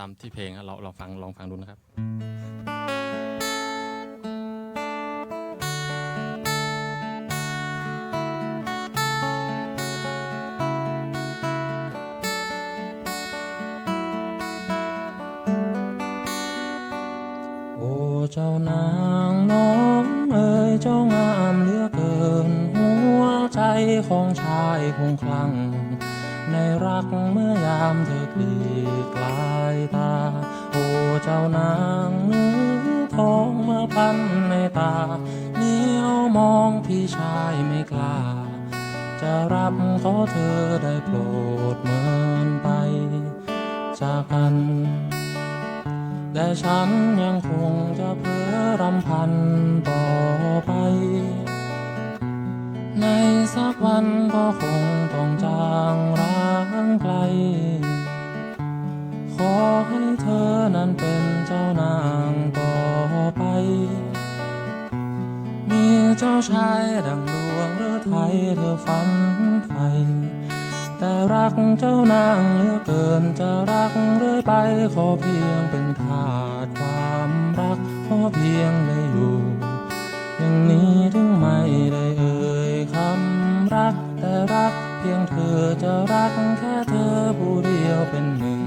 ตามที่เพลงเราลองฟังลองฟังดูนะครับโอ้เจ้านางน้องเอ๋ยเจ้างามเหลือเกิน หัวใจของชายคงคลั่ง ในรักเมื่อยามเธอกลีกลายตา โอ้เจ้านางเนื้อทองเมื่อพันในตาเหนียวมองพี่ชายไม่กล้า จะรับขอเธอได้โปรดเมินไป จากกันแต่ฉันยังคงจะเพ้อรำพันต่อไป ในสักวันก็คง เจ้าชายดังดวงเรือไทยเธอฝันไฟแต่รักเจ้านางเหลือเกินจะรักเรื่อยไปขอเพียงเป็นทาสความรักขอเพียงได้อยู่ อย่างนี้ถึงไม่ได้เอ่ยคำรักแต่รักเพียงเธอจะรักแค่เธอผู้เดียวเป็นหนึ่ง